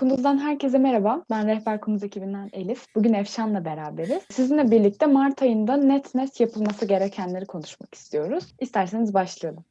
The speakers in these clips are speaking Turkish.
Kunuz'dan herkese merhaba. Ben Rehber Kunuz ekibinden Elif. Bugün Efşan'la beraberiz. Sizinle birlikte Mart ayında net net yapılması gerekenleri konuşmak istiyoruz. İsterseniz başlayalım.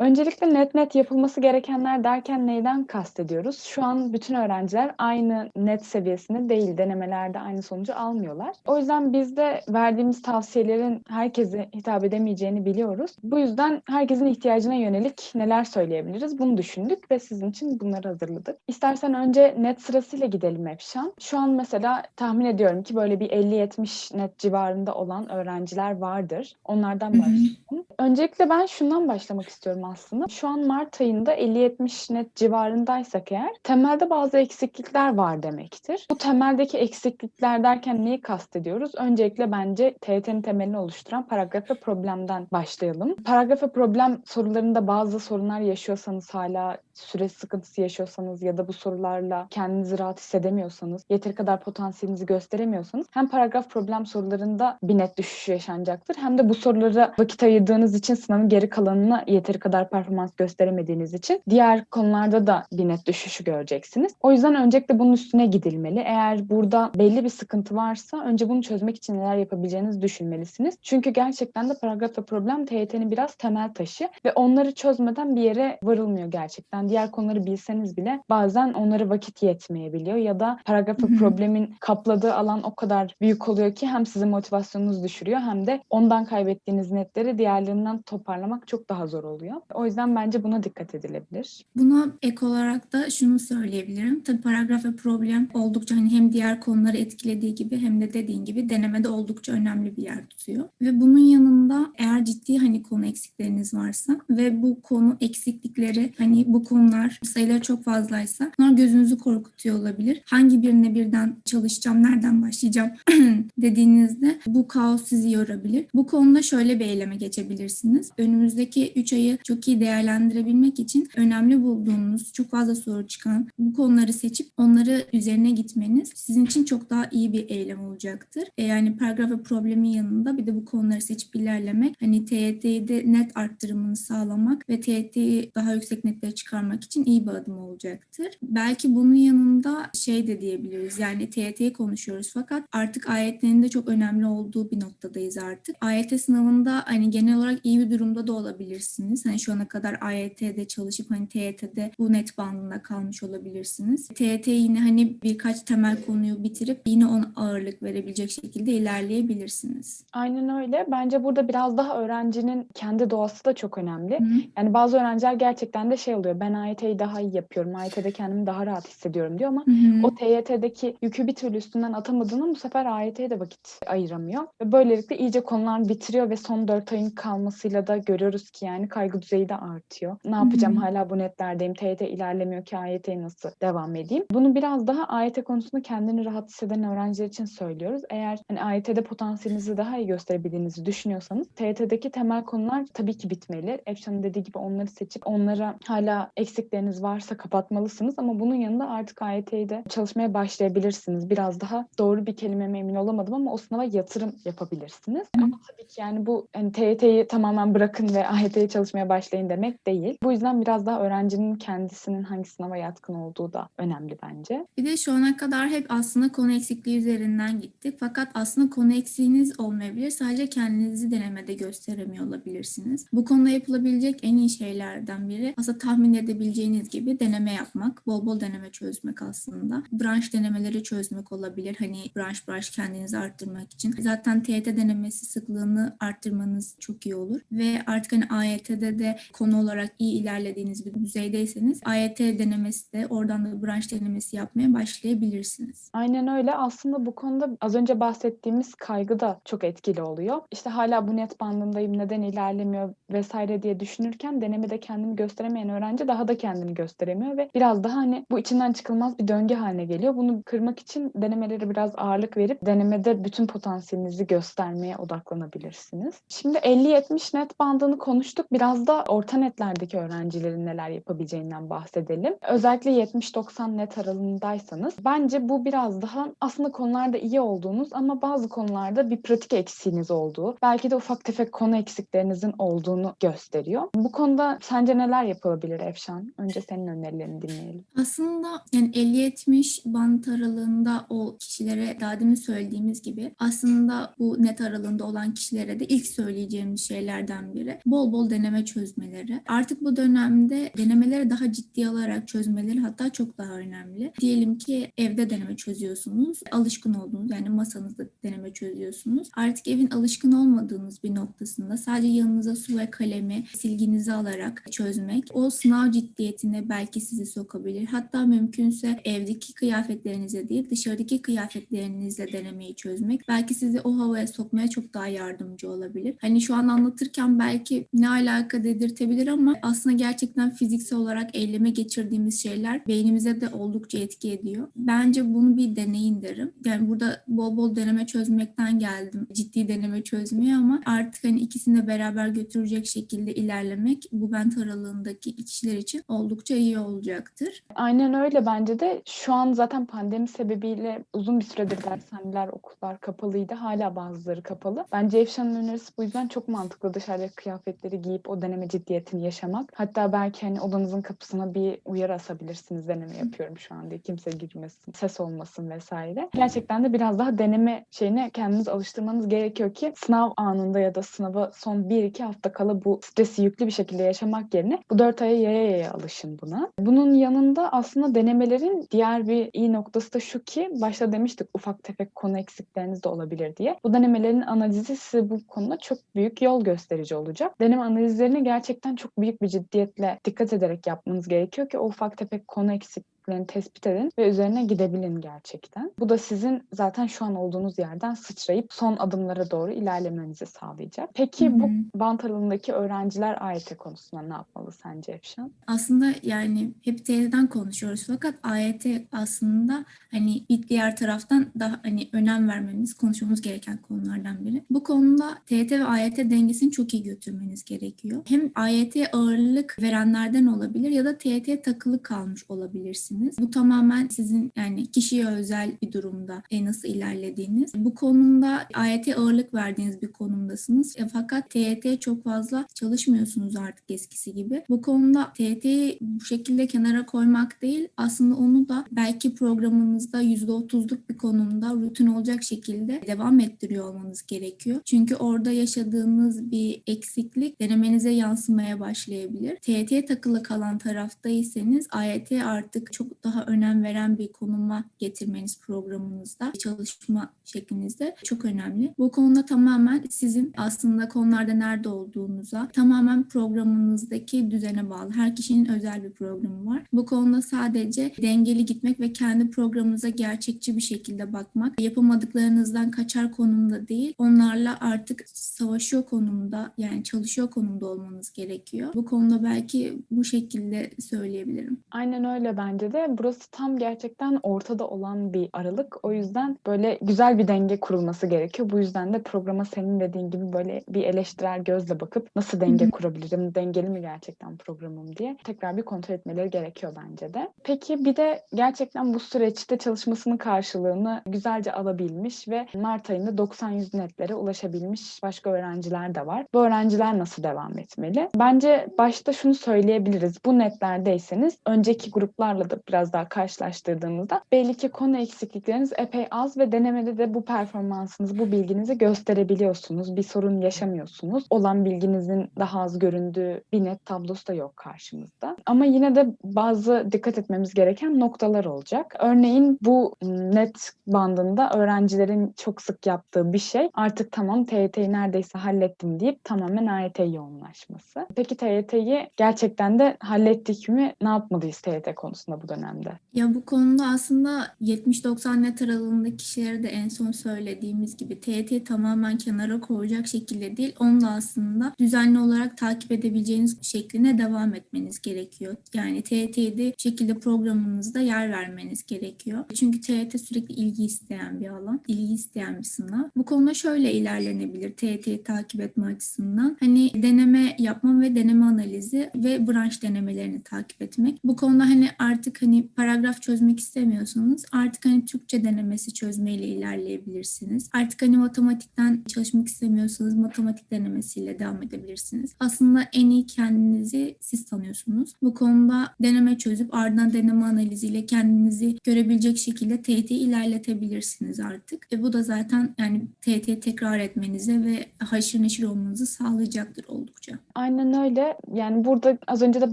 Öncelikle net net yapılması gerekenler derken neyden kastediyoruz? Şu an bütün öğrenciler aynı net seviyesinde değil, denemelerde aynı sonucu almıyorlar. O yüzden biz de verdiğimiz tavsiyelerin herkese hitap edemeyeceğini biliyoruz. Bu yüzden herkesin ihtiyacına yönelik neler söyleyebiliriz bunu düşündük ve sizin için bunları hazırladık. İstersen önce net sırasıyla gidelim Efşan. Şu an mesela tahmin ediyorum ki böyle bir 50-70 net civarında olan öğrenciler vardır. Onlardan başlayalım. Öncelikle ben şundan başlamak istiyorum aslında. Şu an Mart ayında 50-70 net civarındaysak eğer temelde bazı eksiklikler var demektir. Bu temeldeki eksiklikler derken neyi kastediyoruz? Öncelikle bence TYT'nin temelini oluşturan paragraf ve problemden başlayalım. Paragraf ve problem sorularında bazı sorunlar yaşıyorsanız hala süre sıkıntısı yaşıyorsanız ya da bu sorularla kendinizi rahat hissedemiyorsanız, yeteri kadar potansiyelinizi gösteremiyorsanız hem paragraf problem sorularında bir net düşüş yaşanacaktır hem de bu sorulara vakit ayırdığınız için sınavın geri kalanına yeteri kadar performans gösteremediğiniz için diğer konularda da bir net düşüşü göreceksiniz. O yüzden öncelikle bunun üstüne gidilmeli. Eğer burada belli bir sıkıntı varsa önce bunu çözmek için neler yapabileceğinizi düşünmelisiniz. Çünkü gerçekten de paragraf ve problem TYT'nin biraz temel taşı ve onları çözmeden bir yere varılmıyor gerçekten. Diğer konuları bilseniz bile bazen onlara vakit yetmeyebiliyor ya da paragraf ve problemin kapladığı alan o kadar büyük oluyor ki hem sizin motivasyonunuzu düşürüyor hem de ondan kaybettiğiniz netleri diğerlerinden toparlamak çok daha zor oluyor. O yüzden bence buna dikkat edilebilir. Buna ek olarak da şunu söyleyebilirim. Tabii paragraf ve problem oldukça hani hem diğer konuları etkilediği gibi hem de dediğin gibi denemede oldukça önemli bir yer tutuyor. Ve bunun yanında eğer ciddi hani konu eksikleriniz varsa ve bu konu eksiklikleri hani bu konular sayıları çok fazlaysa bunlar gözünüzü korkutuyor olabilir. Hangi birine birden çalışacağım, nereden başlayacağım dediğinizde bu kaos sizi yorabilir. Bu konuda şöyle bir eyleme geçebilirsiniz. Önümüzdeki 3 ayı çok iyi değerlendirebilmek için önemli bulduğunuz çok fazla soru çıkan bu konuları seçip onları üzerine gitmeniz sizin için çok daha iyi bir eylem olacaktır. E yani paragraf ve problemin yanında bir de bu konuları seçip ilerlemek hani TYT'yi de net arttırımını sağlamak ve TYT'yi daha yüksek netlere çıkarmak için iyi bir adım olacaktır. Belki bunun yanında şey de diyebiliriz yani TYT'yi konuşuyoruz fakat artık ayetlerin de çok önemli olduğu bir noktadayız artık. AYT sınavında hani genel olarak iyi bir durumda da olabilirsiniz. Hani şu ana kadar AYT'de çalışıp hani TYT'de bu net bandında kalmış olabilirsiniz. TYT yine hani birkaç temel konuyu bitirip yine ona ağırlık verebilecek şekilde ilerleyebilirsiniz. Aynen öyle. Bence burada biraz daha öğrencinin kendi doğası da çok önemli. Hı. Yani bazı öğrenciler gerçekten de şey oluyor. Ben AYT'yi daha iyi yapıyorum. AYT'de kendimi daha rahat hissediyorum diyor ama Hı hı. o TYT'deki yükü bir türlü üstünden atamadığında bu sefer AYT'ye de vakit ayıramıyor. Ve böylelikle iyice konular bitiriyor ve son 4 ayın kalmasıyla da görüyoruz ki yani kaygı düzeyi de artıyor. Ne yapacağım hı. hala bu netlerdeyim. TYT ilerlemiyor ki AYT'ye nasıl devam edeyim? Bunu biraz daha AYT konusunda kendini rahat hisseden öğrenciler için söylüyoruz. Eğer hani AYT'de potansiyelinizi daha iyi gösterebildiğinizi düşünüyorsanız TYT'deki temel konular tabii ki bitmeli. Efşan'ın dediği gibi onları seçip onlara hala eksikleriniz varsa kapatmalısınız ama bunun yanında artık AYT'yi de çalışmaya başlayabilirsiniz. Biraz daha doğru bir kelimeme emin olamadım ama o sınava yatırım yapabilirsiniz. Hı. Ama tabii ki yani bu hani TYT'yi tamamen bırakın ve AYT'ye çalışmaya başlayın demek değil. Bu yüzden biraz daha öğrencinin kendisinin hangi sınava yatkın olduğu da önemli bence. Bir de şu ana kadar hep aslında konu eksikliği üzerinden gittik. Fakat aslında konu eksiğiniz olmayabilir. Sadece kendinizi denemede gösteremiyor olabilirsiniz. Bu konuda yapılabilecek en iyi şeylerden biri aslında tahmin edebileceğiniz gibi deneme yapmak. Bol bol deneme çözmek aslında. Branş denemeleri çözmek olabilir. Hani branş branş kendinizi arttırmak için. Zaten TYT denemesi sıklığını arttırmanız çok iyi olur. Ve artık hani AYT'de de konu olarak iyi ilerlediğiniz bir düzeydeyseniz AYT denemesi de oradan da branş denemesi yapmaya başlayabilirsiniz. Aynen öyle. Aslında bu konuda az önce bahsettiğimiz kaygı da çok etkili oluyor. İşte hala bu net bandındayım, neden ilerlemiyor vesaire diye düşünürken denemede kendini gösteremeyen öğrenci daha da kendini gösteremiyor ve biraz daha hani bu içinden çıkılmaz bir döngü haline geliyor. Bunu kırmak için denemelere biraz ağırlık verip denemede bütün potansiyelinizi göstermeye odaklanabilirsiniz. Şimdi 50-70 net bandını konuştuk. Biraz da orta netlerdeki öğrencilerin neler yapabileceğinden bahsedelim. Özellikle 70-90 net aralığındaysanız bence bu biraz daha aslında konularda iyi olduğunuz ama bazı konularda bir pratik eksiğiniz olduğu, belki de ufak tefek konu eksiklerinizin olduğunu gösteriyor. Bu konuda sence neler yapılabilir Efşan? Önce senin önerilerini dinleyelim. Aslında yani 50-70 bant aralığında o kişilere daha demin söylediğimiz gibi aslında bu net aralığında olan kişilere de ilk söyleyeceğimiz şeylerden biri bol bol deneme çözmeleri. Artık bu dönemde denemeleri daha ciddi alarak çözmeleri hatta çok daha önemli. Diyelim ki evde deneme çözüyorsunuz. Alışkın olduğunuz yani masanızda deneme çözüyorsunuz. Artık evin alışkın olmadığınız bir noktasında sadece yanınıza su ve kalemi silginizi alarak çözmek o sınav ciddiyetine belki sizi sokabilir. Hatta mümkünse evdeki kıyafetlerinize değil dışarıdaki kıyafetlerinizle denemeyi çözmek belki sizi o havaya sokmaya çok daha yardımcı olabilir. Hani şu an anlatırken belki ne alaka dedirtebilir ama aslında gerçekten fiziksel olarak eyleme geçirdiğimiz şeyler beynimize de oldukça etki ediyor. Bence bunu bir deneyin derim. Yani burada bol bol deneme çözmekten geldim. Ciddi deneme çözmeye ama artık hani ikisini de beraber götürecek şekilde ilerlemek bu bent aralığındaki kişiler için oldukça iyi olacaktır. Aynen öyle bence de. Şu an zaten pandemi sebebiyle uzun bir süredir dershaneler, okullar kapalıydı. Hala bazıları kapalı. Bence Efşan'ın önerisi bu yüzden çok mantıklı. Dışarıdaki kıyafetleri giyip o deneme ciddiyetini yaşamak. Hatta belki hani odanızın kapısına bir uyarı asabilirsiniz. Deneme yapıyorum şu an diye. Kimse girmesin, ses olmasın vesaire. Gerçekten de biraz daha deneme şeyine kendiniz alıştırmanız gerekiyor ki sınav anında ya da sınava son 1-2 hafta kala bu stresi yüklü bir şekilde yaşamak yerine bu 4 aya yaya yaya alışın buna. Bunun yanında aslında denemelerin diğer bir iyi noktası da şu ki başta demiştik ufak tefek konu eksikleriniz de olabilir diye. Bu denemelerin analizi size bu konuda çok büyük yol gösterici olacak. Deneme analizlerini gerçekten çok büyük bir ciddiyetle dikkat ederek yapmanız gerekiyor ki o ufak tefek konu eksikliklerini tespit edin ve üzerine gidebilin gerçekten. Bu da sizin zaten şu an olduğunuz yerden sıçrayıp son adımlara doğru ilerlemenizi sağlayacak. Peki Hı hı. bu bant aralığındaki öğrenciler AYT konusunda ne yapmalı sence Efşan? Aslında yani hep TYT'den konuşuyoruz fakat AYT aslında hani bir diğer taraftan daha hani önem vermemiz, konuşmamız gereken konulardan biri. Bu konuda TYT ve AYT dengesini çok iyi götürmeniz gerekiyor. Hem AYT'ye ağırlık verenlerden olabilir ya da TYT'ye takılı kalmış olabilirsiniz. Bu tamamen sizin yani kişiye özel bir durumda e, nasıl ilerlediğiniz. Bu konumda AYT'ye ağırlık verdiğiniz bir konumdasınız. E, fakat TYT'ye çok fazla çalışmıyorsunuz artık eskisi gibi. Bu konuda TYT'yi bu şekilde kenara koymak değil aslında onu da belki programınızda %30'luk bir konumda rutin olacak şekilde devam ettiriyor olmanız gerekiyor. Çünkü orada yaşadığınız bir eksiklik denemenize yansımaya başlayabilir. TYT'ye takılı kalan taraftaysanız AYT artık çok daha önem veren bir konuma getirmeniz programınızda, çalışma şeklinizde çok önemli. Bu konuda tamamen sizin aslında konularda nerede olduğunuza, tamamen programınızdaki düzene bağlı. Her kişinin özel bir programı var. Bu konuda sadece dengeli gitmek ve kendi programınıza gerçekçi bir şekilde bakmak, yapamadıklarınızdan kaçar konumda değil, onlarla artık savaşıyor konumda, yani çalışıyor konumda olmanız gerekiyor. Bu konuda belki bu şekilde söyleyebilirim. Aynen öyle bence de. Burası tam gerçekten ortada olan bir aralık. O yüzden böyle güzel bir denge kurulması gerekiyor. Bu yüzden de programa senin dediğin gibi böyle bir eleştirel gözle bakıp nasıl denge Hı hı. kurabilirim, dengeli mi gerçekten programım diye tekrar bir kontrol etmeleri gerekiyor bence de. Peki bir de gerçekten bu süreçte çalışmasının karşılığını güzelce alabilmiş ve Mart ayında 90-100 netlere ulaşabilmiş başka öğrenciler de var. Bu öğrenciler nasıl devam etmeli? Bence başta şunu söyleyebiliriz. Bu netlerdeyseniz önceki gruplarla da biraz daha karşılaştırdığımızda belli ki konu eksiklikleriniz epey az ve denemede de bu performansınızı, bu bilginizi gösterebiliyorsunuz. Bir sorun yaşamıyorsunuz. Olan bilginizin daha az göründüğü bir net tablosu da yok karşımızda. Ama yine de bazı dikkat etmemiz gereken noktalar olacak. Örneğin bu net bandında öğrencilerin çok sık yaptığı bir şey artık tamam TYT'yi neredeyse hallettim deyip tamamen AYT'ye yoğunlaşması. Peki TYT'yi gerçekten de hallettik mi? Ne yapmalıyız TYT konusunda bu dönemde? Ya bu konuda aslında 70-90 net aralığındaki kişilere de en son söylediğimiz gibi TYT tamamen kenara koyacak şekilde değil. Onu da aslında düzenli olarak takip edebileceğiniz şekline devam etmeniz gerekiyor. Yani TYT'yi de bu şekilde programınızda yer vermeniz gerekiyor. Çünkü TYT sürekli ilgi isteyen bir alan, ilgi isteyen bir sınav. Bu konuda şöyle ilerlenebilir TYT'yi takip etme açısından. Hani deneme yapma ve deneme analizi ve branş denemelerini takip etmek. Bu konuda hani artık hani paragraf çözmek istemiyorsanız artık hani Türkçe denemesi çözmeyle ilerleyebilirsiniz. Artık hani matematikten çalışmak istemiyorsanız matematik denemesiyle devam edebilirsiniz. Aslında en iyi kendinizi siz tanıyorsunuz. Bu konuda deneme çözüp ardından deneme analiziyle kendinizi görebilecek şekilde TYT'yi ilerletebilirsiniz artık. Ve bu da zaten yani TYT'yi tekrar etmenize ve haşır neşir olmanızı sağlayacaktır oldukça. Aynen öyle. Yani burada az önce de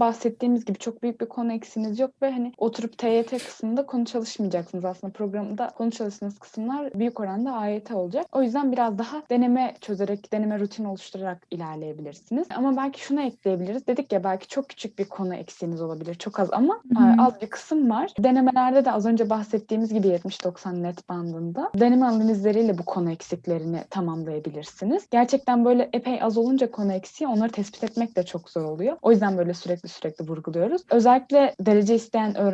bahsettiğimiz gibi çok büyük bir konu eksiniz yok ve hani oturup TYT kısmında konu çalışmayacaksınız aslında programda konu çalıştığınız kısımlar büyük oranda AYT olacak. O yüzden biraz daha deneme çözerek, deneme rutin oluşturarak ilerleyebilirsiniz. Ama belki şunu ekleyebiliriz. Dedik ya belki çok küçük bir konu eksiğiniz olabilir. Çok az ama e, az bir kısım var. Denemelerde de az önce bahsettiğimiz gibi 70-90 net bandında deneme analizleriyle bu konu eksiklerini tamamlayabilirsiniz. Gerçekten böyle epey az olunca konu eksiği onları tespit etmek de çok zor oluyor. O yüzden böyle sürekli sürekli vurguluyoruz. Özellikle derece isteyen öğrenciler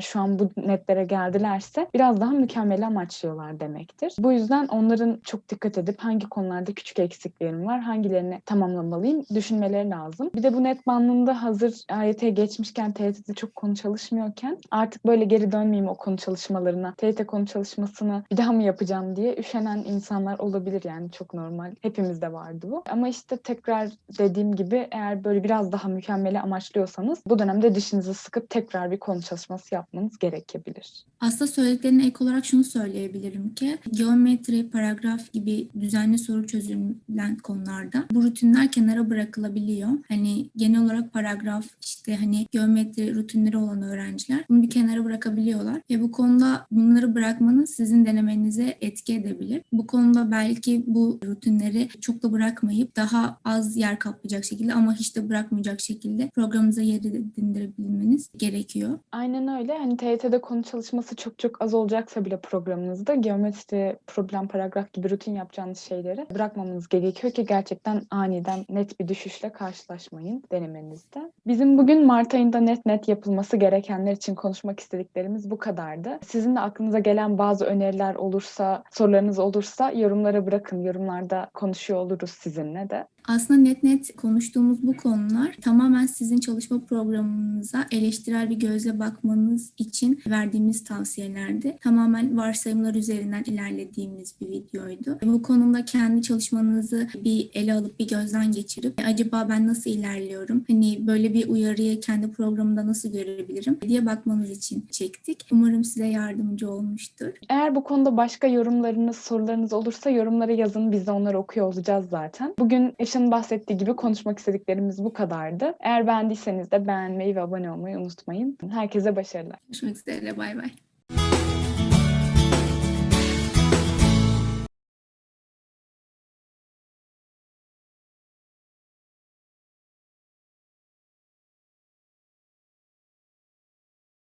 şu an bu netlere geldilerse biraz daha mükemmel amaçlıyorlar demektir. Bu yüzden onların çok dikkat edip hangi konularda küçük eksiklerim var, hangilerini tamamlamalıyım düşünmeleri lazım. Bir de bu net bandında hazır AYT geçmişken TYT'de çok konu çalışmıyorken artık böyle geri dönmeyeyim o konu çalışmalarına. TYT konu çalışmasını bir daha mı yapacağım diye üşenen insanlar olabilir yani çok normal. Hepimizde vardı bu. Ama işte tekrar dediğim gibi eğer böyle biraz daha mükemmeli amaçlıyorsanız bu dönemde dişinizi sıkıp tekrar bir konu çalışması yapmanız gerekebilir. Aslında söylediklerine ek olarak şunu söyleyebilirim ki geometri, paragraf gibi düzenli soru çözülen konularda bu rutinler kenara bırakılabiliyor. Hani genel olarak paragraf işte hani geometri rutinleri olan öğrenciler bunu bir kenara bırakabiliyorlar ve bu konuda bunları bırakmanız sizin denemenize etki edebilir. Bu konuda belki bu rutinleri çok da bırakmayıp daha az yer kaplayacak şekilde ama hiç de bırakmayacak şekilde programınıza yer edindirebilmeniz gerekiyor. Aynen öyle. Hani TYT'de konu çalışması çok çok az olacaksa bile programınızda geometri, problem, paragraf gibi rutin yapacağınız şeyleri bırakmamanız gerekiyor ki gerçekten aniden net bir düşüşle karşılaşmayın denemenizde. Bizim bugün Mart ayında net net yapılması gerekenler için konuşmak istediklerimiz bu kadardı. Sizin de aklınıza gelen bazı öneriler olursa, sorularınız olursa yorumlara bırakın. Yorumlarda konuşuyor oluruz sizinle de. Aslında net net konuştuğumuz bu konular tamamen sizin çalışma programınıza eleştirel bir gözle bakmanız için verdiğimiz tavsiyelerdi. Tamamen varsayımlar üzerinden ilerlediğimiz bir videoydu. Bu konuda kendi çalışmanızı bir ele alıp bir gözden geçirip acaba ben nasıl ilerliyorum? Hani böyle bir uyarıyı kendi programımda nasıl görebilirim diye bakmanız için çektik. Umarım size yardımcı olmuştur. Eğer bu konuda başka yorumlarınız, sorularınız olursa yorumlara yazın. Biz de onları okuyor olacağız zaten. Bugün Eşan'ın bahsettiği gibi konuşmak istediklerimiz bu kadardı. Eğer beğendiyseniz de beğenmeyi ve abone olmayı unutmayın. Herkese başarılar. Görüşmek üzere. Bay bay.